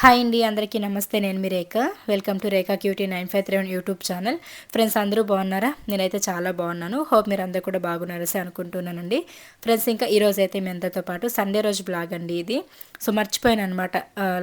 Hi అండి అందరికీ నమస్తే. నేను మీ Rekha. Welcome to Rekha cutie nine five three YouTube channel friends అందరూ బాగున్నారా? నేనైతే చాలా బాగున్నాను. హోప్ మీరు అందరూ కూడా బాగున్నారు అనుకుంటున్నానండి. ఫ్రెండ్స్ ఇంకా ఈరోజు అయితే మీ అందరితో పాటు సండే రోజు బ్లాగ్ అండి ఇది. సో మర్చిపోయాను అనమాట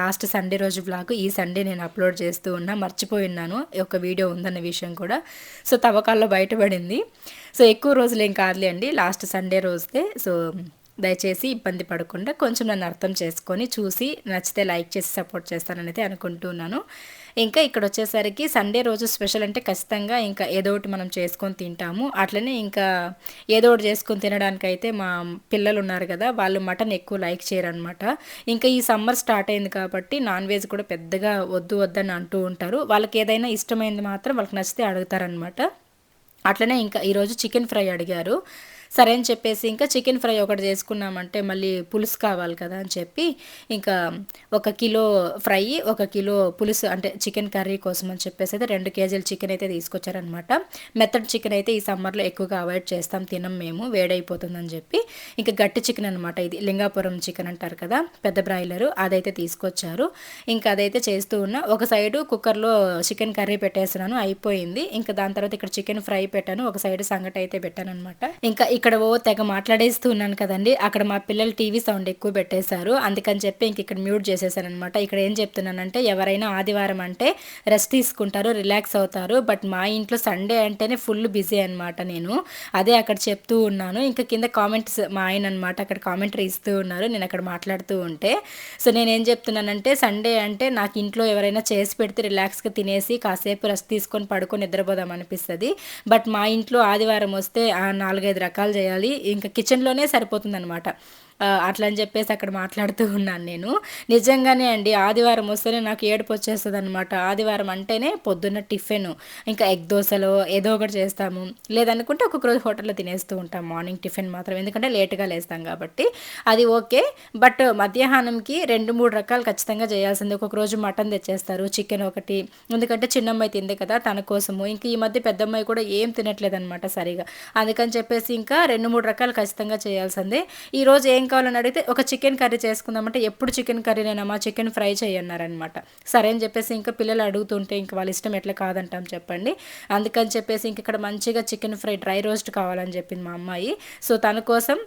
లాస్ట్ సండే రోజు బ్లాగ్ ఈ సండే నేను అప్లోడ్ చేస్తూ ఉన్నా. మర్చిపోయినాను ఒక వీడియో ఉందన్న విషయం కూడా. సో తవ్వకాల్లో బయటపడింది. సో ఎక్కువ రోజులు ఏం కాదులే అండి. లాస్ట్ సండే రోజుతే సో దయచేసి ఇబ్బంది పడకుండా కొంచెం నన్ను అర్థం చేసుకొని చూసి నచ్చితే లైక్ చేసి సపోర్ట్ చేస్తానని అయితే అనుకుంటున్నాను ఇంకా ఇక్కడ వచ్చేసరికి సండే రోజు స్పెషల్ అంటే ఖచ్చితంగా ఇంకా ఏదో ఒకటి మనం చేసుకొని తింటాము. అట్లనే ఇంకా ఏదో ఒకటి చేసుకొని తినడానికైతే మా పిల్లలు ఉన్నారు కదా వాళ్ళు మటన్ ఎక్కువ లైక్ చేయరనమాట. ఇంకా ఈ సమ్మర్ స్టార్ట్ అయింది కాబట్టి నాన్ వెజ్ కూడా పెద్దగా వద్దు వద్దని అంటూ ఉంటారు. వాళ్ళకి ఏదైనా ఇష్టమైంది మాత్రం వాళ్ళకి నచ్చితే అడుగుతారనమాట. అట్లనే ఇంకా ఈరోజు చికెన్ ఫ్రై అడిగారు. సరే అని చెప్పేసి ఇంకా చికెన్ ఫ్రై ఒకటి చేసుకున్నామంటే మళ్ళీ పులుసు కావాలి కదా అని చెప్పి ఇంకా ఒక కిలో ఫ్రై ఒక కిలో పులుసు అంటే చికెన్ కర్రీ కోసం అని చెప్పేసి అయితే రెండు కేజీల చికెన్ అయితే తీసుకొచ్చారనమాట మెత్తడ్ చికెన్ అయితే ఈ సమ్మర్లో ఎక్కువగా అవాయిడ్ చేస్తాం తినం మేము వేడైపోతుందని చెప్పి. ఇంకా గట్టి చికెన్ అనమాట ఇది లింగాపురం చికెన్ అంటారు కదా పెద్ద బ్రాయిలరు అదైతే తీసుకొచ్చారు. ఇంకా అదైతే చేస్తూ ఉన్నా ఒక సైడు కుక్కర్లో చికెన్ కర్రీ పెట్టేస్తున్నాను అయిపోయింది. ఇంకా దాని తర్వాత ఇక్కడ చికెన్ ఫ్రై పెట్టాను ఒక సైడ్ సంగటి అయితే పెట్టాను అనమాట ఇంకా ఇక్కడ ఓ తెగ మాట్లాడేస్తూ ఉన్నాను కదండి. అక్కడ మా పిల్లలు టీవీ సౌండ్ ఎక్కువ పెట్టేశారు. అందుకని చెప్పి ఇంక ఇక్కడ మ్యూట్ చేసేసాను అనమాట ఇక్కడ ఏం చెప్తున్నానంటే ఎవరైనా ఆదివారం అంటే రెస్ట్ తీసుకుంటారు రిలాక్స్ అవుతారు. బట్ మా ఇంట్లో సండే అంటేనే ఫుల్ బిజీ అనమాట నేను. అదే అక్కడ చెప్తూ ఉన్నాను. ఇంకా కింద కామెంట్స్ మా ఆయన అనమాట అక్కడ కామెంటరీ ఇస్తూ ఉన్నారు. నేను అక్కడ మాట్లాడుతూ ఉంటే. సో నేను ఏం చెప్తున్నానంటే సండే అంటే నాకు ఇంట్లో ఎవరైనా చేసి పెడితే రిలాక్స్గా తినేసి కాసేపు రెస్ట్ తీసుకొని పడుకొని నిద్రపోదాం అనిపిస్తుంది. బట్ మా ఇంట్లో ఆదివారం వస్తే నాలుగైదు రకాలు చేయాలి. ఇంకా కిచెన్లోనే సరిపోతుందనమాట అట్లా అని చెప్పేసి అక్కడ మాట్లాడుతూ ఉన్నాను నేను. నిజంగానే అండి ఆదివారం వస్తేనే నాకు ఏడుపు వచ్చేస్తుంది అనమాట ఆదివారం అంటేనే పొద్దున్న టిఫిన్ ఇంకా ఎగ్ దోశలో ఏదో ఒకటి చేస్తాము. లేదనుకుంటే ఒక్కొక్క రోజు హోటల్లో తినేస్తూ ఉంటాం మార్నింగ్ టిఫిన్ మాత్రం. ఎందుకంటే లేట్గా లేస్తాం కాబట్టి అది ఓకే. బట్ మధ్యాహ్నంకి రెండు మూడు రకాలు ఖచ్చితంగా చేయాల్సింది. ఒక్కొక్క రోజు మటన్ తెచ్చేస్తారు చికెన్ ఒకటి. ఎందుకంటే చిన్నమ్మాయి తింది కదా తన కోసము. ఇంకా ఈ మధ్య పెద్దమ్మాయి కూడా ఏం తినట్లేదు అనమాట సరిగా. అందుకని చెప్పేసి ఇంకా రెండు మూడు రకాలు ఖచ్చితంగా చేయాల్సిందే. ఈరోజు ఏం కావాలని అడిగితే ఒక చికెన్ కర్రీ చేసుకుందామంటే ఎప్పుడు చికెన్ కర్రీనేనమ్మా చికెన్ ఫ్రై చేయన్నారనమాట సరే అని చెప్పేసి ఇంకా పిల్లలు అడుగుతుంటే ఇంక వాళ్ళ ఇష్టం ఎట్లా కాదంటాం చెప్పండి. అందుకని చెప్పేసి ఇంక ఇక్కడ మంచిగా చికెన్ ఫ్రై డ్రై రోస్ట్ కావాలని చెప్పింది మా అమ్మాయి. సో తన కోసం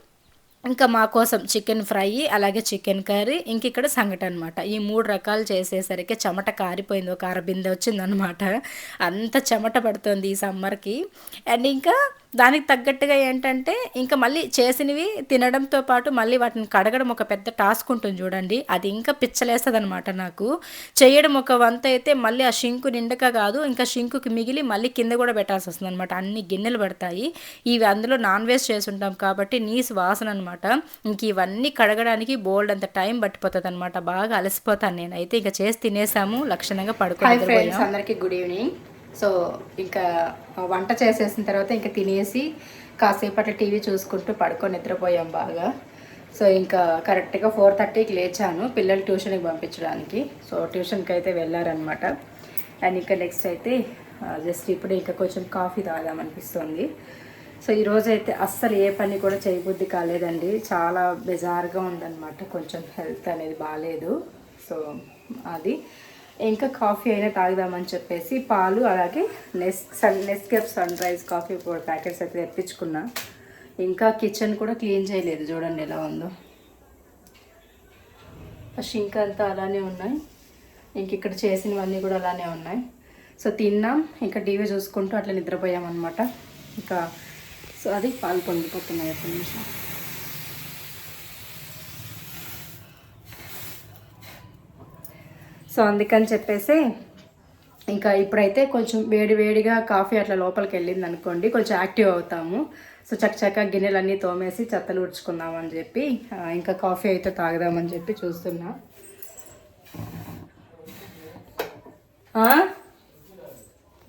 ఇంకా మా కోసం చికెన్ ఫ్రై అలాగే చికెన్ కర్రీ ఇంక ఇక్కడ సంగటి అనమాట ఈ మూడు రకాలు చేసేసరికి చెమట కారిపోయింది ఒక అరబింద వచ్చిందనమాట అంత చెమట పడుతుంది ఈ సమ్మర్కి. అండ్ ఇంకా దానికి తగ్గట్టుగా ఏంటంటే ఇంకా మళ్ళీ చేసినవి తినడంతో పాటు మళ్ళీ వాటిని కడగడం ఒక పెద్ద టాస్క్ ఉంటుంది చూడండి. అది ఇంకా పిచ్చలేస్తుంది అనమాట నాకు. చేయడం ఒక వంత అయితే మళ్ళీ ఆ షింకు నిండక కాదు ఇంకా షింకుకి మిగిలి మళ్ళీ కింద కూడా పెట్టాల్సి వస్తుంది అనమాట అన్ని గిన్నెలు పడతాయి. ఇవి అందులో నాన్ వెజ్ చేసి ఉంటాం కాబట్టి నీసు వాసన అనమాట ఇంక ఇవన్నీ కడగడానికి బోల్డ్ అంత టైం పట్టిపోతుంది అనమాట బాగా అలసిపోతాను నేనైతే. ఇంకా చేసి తినేసాము. లక్షణంగా పడుకోవాలి అందరికీ గుడ్ ఈవినింగ్. సో ఇంకా వంట చేసేసిన తర్వాత ఇంకా తినేసి కాసేపటి టీవీ చూసుకుంటూ పడుకొని నిద్రపోయాం బాగా. సో ఇంకా కరెక్ట్గా ఫోర్ థర్టీకి లేచాను. పిల్లలు ట్యూషన్కి పంపించడానికి. సో ట్యూషన్కి అయితే వెళ్ళారనమాట అండ్ ఇంకా నెక్స్ట్ అయితే జస్ట్ ఇప్పుడు ఇంకా కొంచెం కాఫీ తాగామనిపిస్తుంది సో ఈరోజు అయితే అస్సలు ఏ పని కూడా చేయబుద్ధి కాలేదండి. చాలా బెజార్గా ఉందన్నమాట. కొంచెం హెల్త్ అనేది బాగాలేదు సో అది. ఇంకా కాఫీ అయినా తాగుదామని చెప్పేసి పాలు అలాగే Nes sun Nescafe Sunrise coffee packets అయితే తెప్పించుకున్నా. ఇంకా కిచెన్ కూడా క్లీన్ చేయలేదు. చూడండి ఎలా ఉందో. షింక్ అంతా అలానే ఉన్నాయి. ఇంక ఇక్కడ చేసినవన్నీ కూడా అలానే ఉన్నాయి. సో తిన్నాం. ఇంకా టీవీ చూసుకుంటూ అట్లా నిద్రపోయామన్నమాట. ఇంకా సో అది పాలు పొంగిపోతున్నాయి. ఒక నిమిషం. సో అందుకని చెప్పేసి ఇంకా ఇప్పుడైతే కొంచెం వేడి వేడిగా కాఫీ అట్లా లోపలికి వెళ్ళింది అనుకోండి కొంచెం యాక్టివ్ అవుతాము. సో చక్కచక్క గిన్నెలన్నీ తోమేసి చెత్తలు ఉడ్చుకుందామని చెప్పి ఇంకా కాఫీ అయితే తాగుదామని చెప్పి చూస్తున్నా.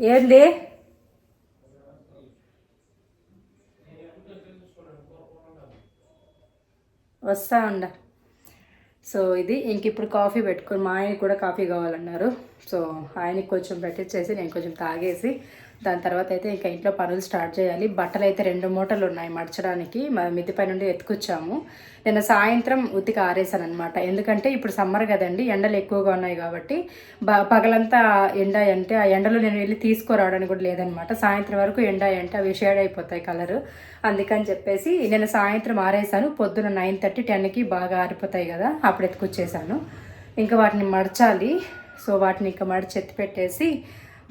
ఏంది? వస్తా ఉండ. సో ఇది ఇంక ఇప్పుడు కాఫీ పెట్టుకొని మా ఆయనకి కూడా కాఫీ కావాలన్నారు. సో ఆయనకి కొంచెం పెట్టించేసి నేను కొంచెం తాగేసి దాని తర్వాత అయితే ఇంకా ఇంట్లో పనులు స్టార్ట్ చేయాలి. బట్టలు అయితే రెండు మూటలు ఉన్నాయి మడచడానికి. మిద్ది పై నుండి ఎత్తుకొచ్చాము. నిన్న సాయంత్రం ఉతికి ఆరేసాను అనమాట ఎందుకంటే ఇప్పుడు సమ్మర్ కదండి ఎండలు ఎక్కువగా ఉన్నాయి కాబట్టి బ పగలంతా ఎండ అంటే ఆ ఎండలో నేను వెళ్ళి తీసుకురావడానికి కూడా లేదనమాట సాయంత్రం వరకు ఎండ అంటే అవి షేడ్ అయిపోతాయి కలరు. అందుకని చెప్పేసి నేను సాయంత్రం ఆరేసాను. పొద్దున నైన్ థర్టీ టెన్కి బాగా ఆరిపోతాయి కదా అప్పుడు ఎత్తుకొచ్చేసాను. ఇంకా వాటిని మడచాలి. సో వాటిని ఇంకా మడిచి ఎత్తి పెట్టేసి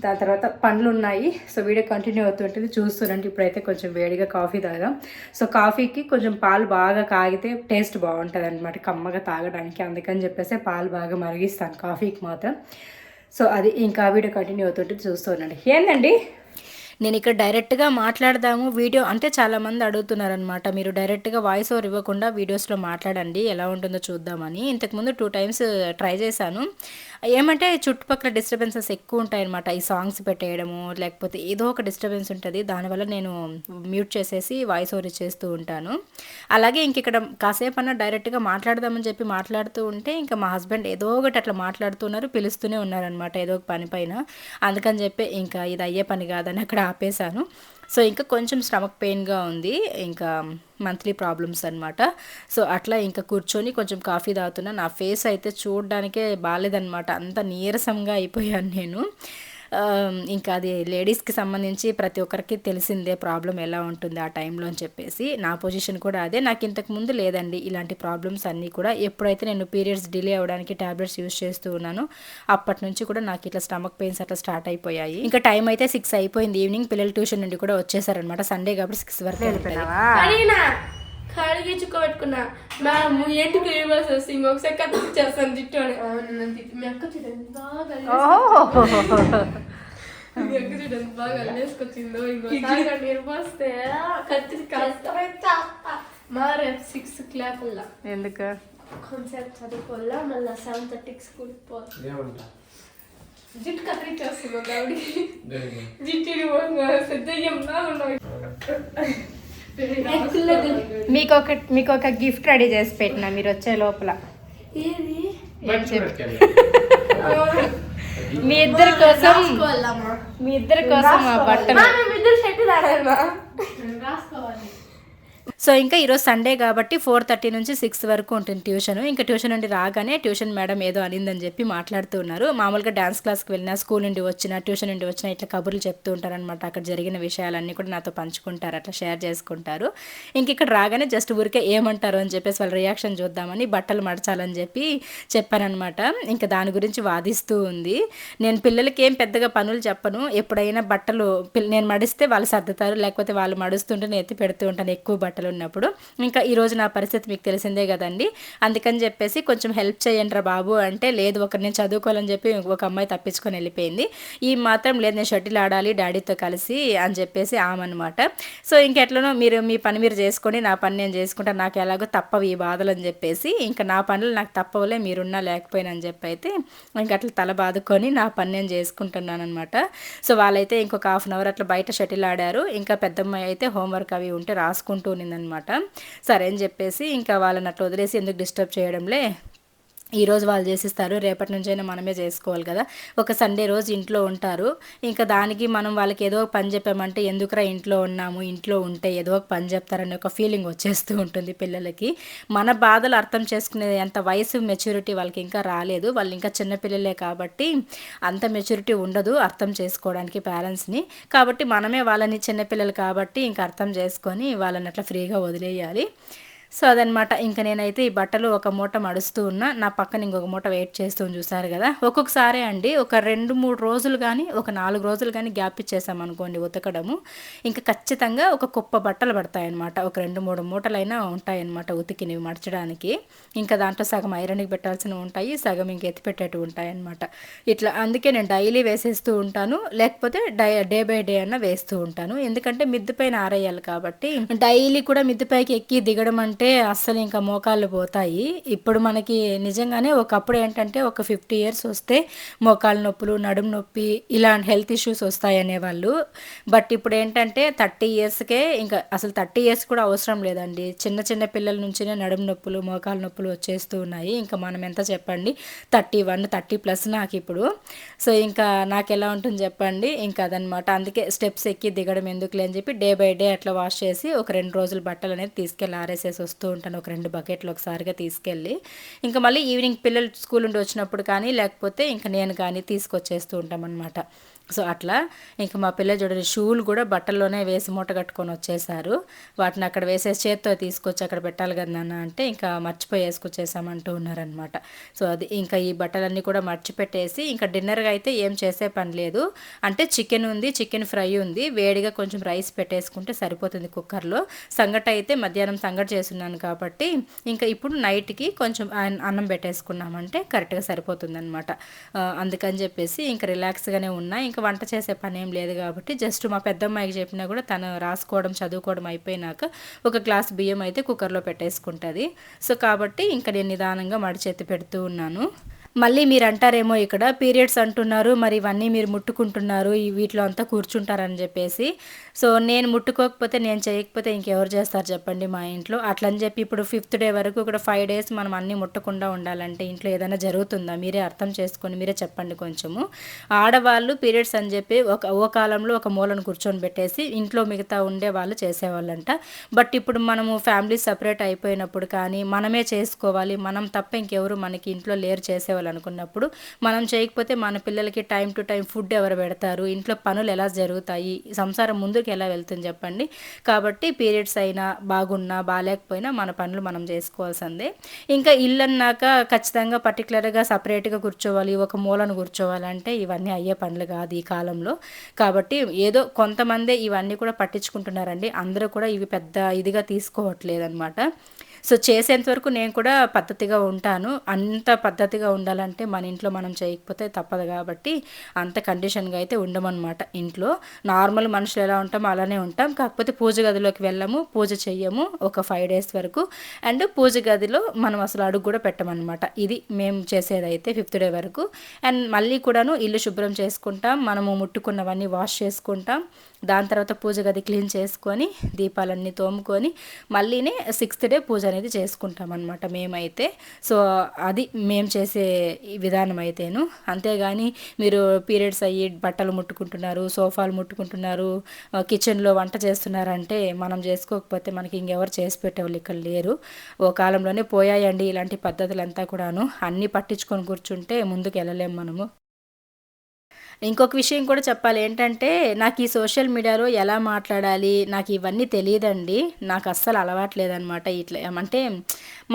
దాని తర్వాత పండ్లు ఉన్నాయి సో వీడియో కంటిన్యూ అవుతుంటుంది. చూస్తుందంటే ఇప్పుడైతే కొంచెం వేడిగా కాఫీ తాగాం సో కాఫీకి కొంచెం పాలు బాగా కాగితే టేస్ట్ బాగుంటుంది అనమాట కమ్మగా తాగడానికి. అందుకని చెప్పేసి పాలు బాగా మరిగిస్తాను కాఫీకి మాత్రం. సో అది ఇంకా వీడియో కంటిన్యూ అవుతుంటుంది. చూస్తుండండి ఏందండి? నేను ఇక్కడ డైరెక్ట్గా మాట్లాడదాము. వీడియో అంటే చాలామంది అడుగుతున్నారనమాట మీరు డైరెక్ట్గా వాయిస్ ఓవర్ ఇవ్వకుండా వీడియోస్లో మాట్లాడండి. ఎలా ఉంటుందో చూద్దామని. ఇంతకుముందు టూ టైమ్స్ ట్రై uh, చేశాను. ఏమంటే చుట్టుపక్కల డిస్టర్బెన్సెస్ ఎక్కువ ఉంటాయన్నమాట. ఈ సాంగ్స్ పెట్టేయడము లేకపోతే ఏదో ఒక డిస్టర్బెన్స్ ఉంటుంది. దానివల్ల నేను మ్యూట్ చేసేసి వాయిస్ ఓవర్ ఇచ్చేస్తూ ఉంటాను. అలాగే ఇంక ఇక్కడ కాసేపు అన్న డైరెక్ట్గా మాట్లాడదామని చెప్పి మాట్లాడుతూ ఉంటే ఇంకా మా హస్బెండ్ ఏదో ఒకటి అట్లా మాట్లాడుతున్నారు పిలుస్తూనే ఉన్నారనమాట ఏదో ఒక పని పైన. అందుకని చెప్పి ఇంకా ఇది అయ్యే పని కాదని అక్కడ ఆపేశాను. సో ఇంకా కొంచెం స్టమక్ పెయిన్గా ఉంది. ఇంకా మంత్లీ ప్రాబ్లమ్స్ అనమాట సో అట్లా ఇంకా కూర్చొని కొంచెం కాఫీ తాగుతున్నా. నా ఫేస్ అయితే చూడడానికే బాగాలేదనమాట అంత నీరసంగా అయిపోయాను నేను. ఇంకా అది లేడీస్కి సంబంధించి ప్రతి ఒక్కరికి తెలిసిందే ప్రాబ్లం ఎలా ఉంటుంది ఆ టైంలో అని చెప్పేసి. నా పొజిషన్ కూడా అదే. నాకు ఇంతకు ముందు లేదండి ఇలాంటి ప్రాబ్లమ్స్ అన్నీ కూడా. ఎప్పుడైతే నేను పీరియడ్స్ డిలే అవ్వడానికి టాబ్లెట్స్ యూస్ చేస్తూ ఉన్నానో అప్పటి నుంచి కూడా నాకు ఇట్లా స్టమక్ పెయిన్స్ అట్లా స్టార్ట్ అయిపోయాయి. ఇంకా టైం అయితే సిక్స్ అయిపోయింది. ఈవినింగ్ పిల్లలు ట్యూషన్ నుండి కూడా వచ్చేసారనమాట సండే కాబట్టి సిక్స్ వరకు కడిగి చుక్కబెట్టుకున్నా మ్యామ్ ఏంటికి రివర్స్ వస్తే ఇంకొకసారి కత్తి చేస్తాను తిట్టు అని. మీ అక్క చూడండి బాగా మీ అక్క చూడండి బాగా అల్లేసుకొచ్చిందో ఇంకోసారి నిర్వస్తే కత్తి కష్టమైతే మా రేపు సిక్స్ క్లాక్ వల్ల ఎందుకు? కాన్సెప్ట్ చదువుకోవాలా? మళ్ళీ సెవెన్ థర్టీకి స్కూల్కి పోవాలి? ఏమంటా? జిట్టు కత్తిరిచ్చేస్తున్నాం కాబట్టి జిట్టు దెయ్యంలా ఉన్నాయి మీకు ఒక మీకు ఒక గిఫ్ట్ రెడీ చేసి పెట్టిన మీరు వచ్చే లోపల. మీ ఇద్దరి కోసం మీ ఇద్దరి కోసం ఆ బట్టలు సో ఇంకా ఈరోజు సండే కాబట్టి ఫోర్ థర్టీ నుంచి సిక్స్ వరకు ఉంటుంది ట్యూషన్. ఇంకా ట్యూషన్ నుండి రాగానే ట్యూషన్ మేడం ఏదో అనిందని చెప్పి మాట్లాడుతూ ఉన్నారు. మామూలుగా డ్యాన్స్ క్లాస్కి వెళ్ళినా స్కూల్ నుండి వచ్చిన ట్యూషన్ నుండి వచ్చిన ఇట్లా కబుర్లు చెప్తూ ఉంటారనమాట అక్కడ జరిగిన విషయాలన్నీ కూడా నాతో పంచుకుంటారు అట్లా షేర్ చేసుకుంటారు. ఇంక ఇక్కడ రాగానే జస్ట్ ఊరికే ఏమంటారు అని చెప్పేసి వాళ్ళ రియాక్షన్ చూద్దామని బట్టలు మడచాలని చెప్పి చెప్పానమాట ఇంకా దాని గురించి వాదిస్తూ ఉంది. నేను పిల్లలకి ఏం పెద్దగా పనులు చెప్పను. ఎప్పుడైనా బట్టలు నేను మడిస్తే వాళ్ళు సర్దుతారు. లేకపోతే వాళ్ళు మడుస్తుంటే నేను ఎత్తి పెడుతూ ఉంటాను ఎక్కువ బట్టలు ఉన్నప్పుడు ఇంకా ఈరోజు నా పరిస్థితి మీకు తెలిసిందే కదండి. అందుకని చెప్పేసి కొంచెం హెల్ప్ చేయండి రా బాబు అంటే లేదు ఒక నేను చదువుకోవాలని చెప్పి ఒక అమ్మాయి తప్పించుకొని వెళ్ళిపోయింది. ఈ మాత్రం లేదు నేను షటిల్ ఆడాలి డాడీతో కలిసి అని చెప్పేసి ఆమెనమాట సో ఇంకెట్లనో మీరు మీ పని మీరు చేసుకొని నా పని నేను చేసుకుంటా నాకు ఎలాగో తప్పవు ఈ బాధలు అని చెప్పేసి ఇంకా నా పనులు నాకు తప్పవులే మీరున్నా లేకపోయినా అని చెప్పి అయితే ఇంకా అట్లా తల బాదుకొని నా పని నేను చేసుకుంటున్నాను అనమాట సో వాళ్ళైతే ఇంకొక హాఫ్ అన్ అవర్ అట్లా బయట షటిల్ ఆడారు. ఇంకా పెద్దమ్మాయి అయితే హోంవర్క్ అవి ఉంటే రాసుకుంటూ అనుకునిందనమాట. సరే అని చెప్పేసి ఇంకా వాళ్ళని అట్లా వదిలేసి ఎందుకు డిస్టర్బ్ చేయడంలే? ఈ రోజు వాళ్ళు చేసిస్తారు రేపటి నుంచైనా మనమే చేసుకోవాలి కదా. ఒక సండే రోజు ఇంట్లో ఉంటారు. ఇంకా దానికి మనం వాళ్ళకి ఏదో ఒక పని చెప్పామంటే ఎందుకురా ఇంట్లో ఉన్నాము ఇంట్లో ఉంటే ఏదో ఒక పని చెప్తారని ఒక ఫీలింగ్ వచ్చేస్తూ ఉంటుంది పిల్లలకి. మన బాధలు అర్థం చేసుకునే అంత వయసు మెచ్యూరిటీ వాళ్ళకి ఇంకా రాలేదు. వాళ్ళు ఇంకా చిన్నపిల్లలే కాబట్టి అంత మెచ్యూరిటీ ఉండదు అర్థం చేసుకోవడానికి పేరెంట్స్ని కాబట్టి మనమే వాళ్ళని చిన్నపిల్లలు కాబట్టి ఇంకా అర్థం చేసుకొని వాళ్ళని అట్లా ఫ్రీగా వదిలేయాలి. సో అదనమాట. ఇంకా నేనైతే ఈ బట్టలు ఒక మూట మడుస్తూ ఉన్నా. నా పక్కన ఇంకొక మూట వెయిట్ చేస్తూ చూసారు కదా. ఒక్కొక్కసారి అండి ఒక రెండు మూడు రోజులు కానీ ఒక నాలుగు రోజులు కానీ గ్యాప్ ఇచ్చేసామనుకోండి ఉతకడము. ఇంకా ఖచ్చితంగా ఒక కుప్ప బట్టలు పడతాయన్నమాట. ఒక రెండు మూడు మూటలైనా ఉంటాయన్నమాట ఉతికినవి మడచడానికి. ఇంకా దాంట్లో సగం ఐరన్కి పెట్టాల్సినవి ఉంటాయి సగం ఇంక ఎత్తి పెట్టేటివి ఉంటాయన్నమాట. ఇట్లా అందుకే నేను డైలీ వేసేస్తూ ఉంటాను. లేకపోతే డై డే బై డే అన్న వేస్తూ ఉంటాను. ఎందుకంటే మిద్దు పైన ఆరేయాలి కాబట్టి డైలీ కూడా మిద్దు పైకి ఎక్కి దిగడం అంటే అంటే అస్సలు ఇంకా మోకాళ్ళు పోతాయి. ఇప్పుడు మనకి నిజంగానే ఒకప్పుడు ఏంటంటే ఒక ఫిఫ్టీ ఇయర్స్ వస్తే మోకాళ్ళ నొప్పులు నడుము నొప్పి ఇలాంటి హెల్త్ ఇష్యూస్ వస్తాయి అనేవాళ్ళు. బట్ ఇప్పుడు ఏంటంటే థర్టీ ఇయర్స్కే ఇంకా అసలు థర్టీ ఇయర్స్ కూడా అవసరం లేదండి. చిన్న చిన్న పిల్లల నుంచినే నడుము నొప్పులు మోకాళ్ళ నొప్పులు వచ్చేస్తూ ఉన్నాయి. ఇంకా మనం ఎంత చెప్పండి? థర్టీ వన్ థర్టీ ప్లస్ నాకు ఇప్పుడు. సో ఇంకా నాకు ఎలా ఉంటుంది చెప్పండి? ఇంకా అదనమాట. అందుకే స్టెప్స్ ఎక్కి దిగడం ఎందుకులే అని చెప్పి డే బై డే అట్లా వాష్ చేసి ఒక రెండు రోజులు బట్టలు అనేది తీసుకెళ్ళి ఆరేసేసి వస్తూ ఉంటాను ఒక రెండు బకెట్లు ఒకసారిగా తీసుకెళ్ళి. ఇంకా మళ్ళీ ఈవినింగ్ పిల్లలు స్కూల్ నుండి వచ్చినప్పుడు కానీ లేకపోతే ఇంకా నేను కానీ తీసుకొచ్చేస్తూ ఉంటాం అనమాట సో అట్లా ఇంకా మా పిల్ల చూడండి షూలు కూడా బట్టల్లోనే వేసి మూట కట్టుకొని వచ్చేసారు. వాటిని అక్కడ వేసే చేత్తో తీసుకొచ్చి అక్కడ పెట్టాలి కదా నాన్న అంటే ఇంకా మర్చిపోయి వేసుకొచ్చేసామంటూ ఉన్నారనమాట సో అది ఇంకా ఈ బట్టలన్నీ కూడా మర్చిపెట్టేసి ఇంకా డిన్నర్గా అయితే ఏం చేసే పని లేదు. అంటే చికెన్ ఉంది చికెన్ ఫ్రై ఉంది. వేడిగా కొంచెం రైస్ పెట్టేసుకుంటే సరిపోతుంది కుక్కర్లో. సంగట అయితే మధ్యాహ్నం సంగట చేస్తున్నాను కాబట్టి ఇంకా ఇప్పుడు నైట్కి కొంచెం అన్నం పెట్టేసుకున్నామంటే కరెక్ట్గా సరిపోతుంది అనమాట అందుకని చెప్పేసి ఇంకా రిలాక్స్గానే ఉన్నా. ఇంకా వంట చేసే పని ఏం లేదు కాబట్టి జస్ట్ మా పెద్దమ్మాయికి చెప్పినా కూడా తను రాసుకోవడం చదువుకోవడం అయిపోయినాక ఒక గ్లాస్ బియ్యం అయితే కుక్కర్లో పెట్టేసుకుంటుంది. సో కాబట్టి ఇంకా నేను నిదానంగా మడిచేతి పెడుతూ ఉన్నాను. మళ్ళీ మీరు అంటారేమో ఇక్కడ పీరియడ్స్ అంటున్నారు మరి ఇవన్నీ మీరు ముట్టుకుంటున్నారు ఈ వీటిలో అంతా కూర్చుంటారని చెప్పేసి. సో నేను ముట్టుకోకపోతే నేను చేయకపోతే ఇంకెవరు చేస్తారు చెప్పండి మా ఇంట్లో. అట్లని చెప్పి ఇప్పుడు ఫిఫ్త్ డే వరకు కూడా ఫైవ్ డేస్ మనం అన్నీ ముట్టకుండా ఉండాలంటే ఇంట్లో ఏదైనా జరుగుతుందా? మీరే అర్థం చేసుకొని మీరే చెప్పండి కొంచెము. ఆడవాళ్ళు పీరియడ్స్ అని చెప్పి ఒక ఓ కాలంలో ఒక మూలను కూర్చొని పెట్టేసి ఇంట్లో మిగతా ఉండే వాళ్ళు చేసేవాళ్ళంట. బట్ ఇప్పుడు మనము ఫ్యామిలీ సపరేట్ అయిపోయినప్పుడు కానీ మనమే చేసుకోవాలి. మనం తప్ప ఇంకెవరు మనకి ఇంట్లో లేరు చేసేవాళ్ళు చేసుకోవాలనుకున్నప్పుడు మనం చేయకపోతే మన పిల్లలకి టైం టు టైం ఫుడ్ ఎవరు పెడతారు? ఇంట్లో పనులు ఎలా జరుగుతాయి? సంసారం ముందుకు ఎలా వెళ్తుంది చెప్పండి. కాబట్టి పీరియడ్స్ అయినా బాగున్నా బాగాలేకపోయినా మన పనులు మనం చేసుకోవాల్సిందే. ఇంకా ఇల్లు అన్నాక ఖచ్చితంగా పర్టికులర్గా సపరేట్గా కూర్చోవాలి ఒక మూలను కూర్చోవాలంటే ఇవన్నీ అయ్యే పనులు కాదు ఈ కాలంలో. కాబట్టి ఏదో కొంతమందే ఇవన్నీ కూడా పట్టించుకుంటున్నారండి. అందరూ కూడా ఇవి పెద్ద ఇదిగా తీసుకోవట్లేదు అనమాట సో చేసేంత వరకు నేను కూడా పద్ధతిగా ఉంటాను. అంత పద్ధతిగా ఉండాలంటే మన ఇంట్లో మనం చేయకపోతే తప్పదు కాబట్టి అంత కండిషన్గా అయితే ఉండమన్నమాట ఇంట్లో. నార్మల్ మనుషులు ఎలా ఉంటామో అలానే ఉంటాం. కాకపోతే పూజ గదిలోకి వెళ్ళము పూజ చెయ్యము ఒక ఫైవ్ డేస్ వరకు. అండ్ పూజ గదిలో మనం అసలు అడుగు కూడా పెట్టమన్నమాట. ఇది మేము చేసేదైతే ఫిఫ్త్ డే వరకు. అండ్ మళ్ళీ కూడాను ఇల్లు శుభ్రం చేసుకుంటాం మనము ముట్టుకున్నవన్నీ వాష్ చేసుకుంటాం. దాని తర్వాత పూజ గది క్లీన్ చేసుకొని దీపాలన్నీ తోముకొని మళ్ళీనే సిక్స్త్ డే పూజ అనేది చేసుకుంటాం అనమాట మేమైతే. సో అది మేము చేసే విధానం అయితేను. అంతేగాని మీరు పీరియడ్స్ అయ్యి బట్టలు ముట్టుకుంటున్నారు సోఫాలు ముట్టుకుంటున్నారు కిచెన్లో వంట చేస్తున్నారంటే మనం చేసుకోకపోతే మనకి ఇంకెవరు చేసి పెట్టేవాళ్ళు ఇక్కడ లేరు. ఓ కాలంలోనే పోయాయండి ఇలాంటి పద్ధతులంతా కూడాను. అన్నీ పట్టించుకొని కూర్చుంటే ముందుకు వెళ్ళలేము మనము. ఇంకొక విషయం కూడా చెప్పాలి. ఏంటంటే నాకు ఈ సోషల్ మీడియాలో ఎలా మాట్లాడాలి నాకు ఇవన్నీ తెలియదండి. నాకు అస్సలు అలవాట్లేదనమాట ఇట్లా. అంటే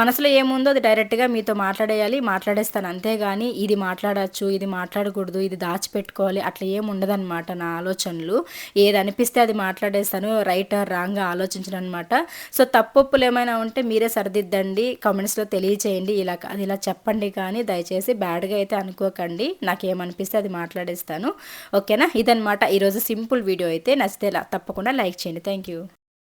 మనసులో ఏముందో అది డైరెక్ట్గా మీతో మాట్లాడేయాలి మాట్లాడేస్తాను. అంతేగాని ఇది మాట్లాడచ్చు ఇది మాట్లాడకూడదు ఇది దాచిపెట్టుకోవాలి అట్లా ఏమి ఉండదన్నమాట నా ఆలోచనలు. ఏది అనిపిస్తే అది మాట్లాడేస్తాను రైట్ ఆర్ రాంగ్ ఆలోచించను అనమాట సో తప్పొప్పులు ఏమైనా ఉంటే మీరే సరిదిద్దండి కామెంట్స్లో తెలియచేయండి. ఇలా అది ఇలా చెప్పండి కానీ దయచేసి బ్యాడ్గా అయితే అనుకోకండి. నాకేమనిపిస్తే అది మాట్లాడేస్తాను. ఓకేనా? ఇదనమాట ఈరోజు సింపుల్ వీడియో అయితే. నచ్చితే తప్పకుండా లైక్ చేయండి. Thank you.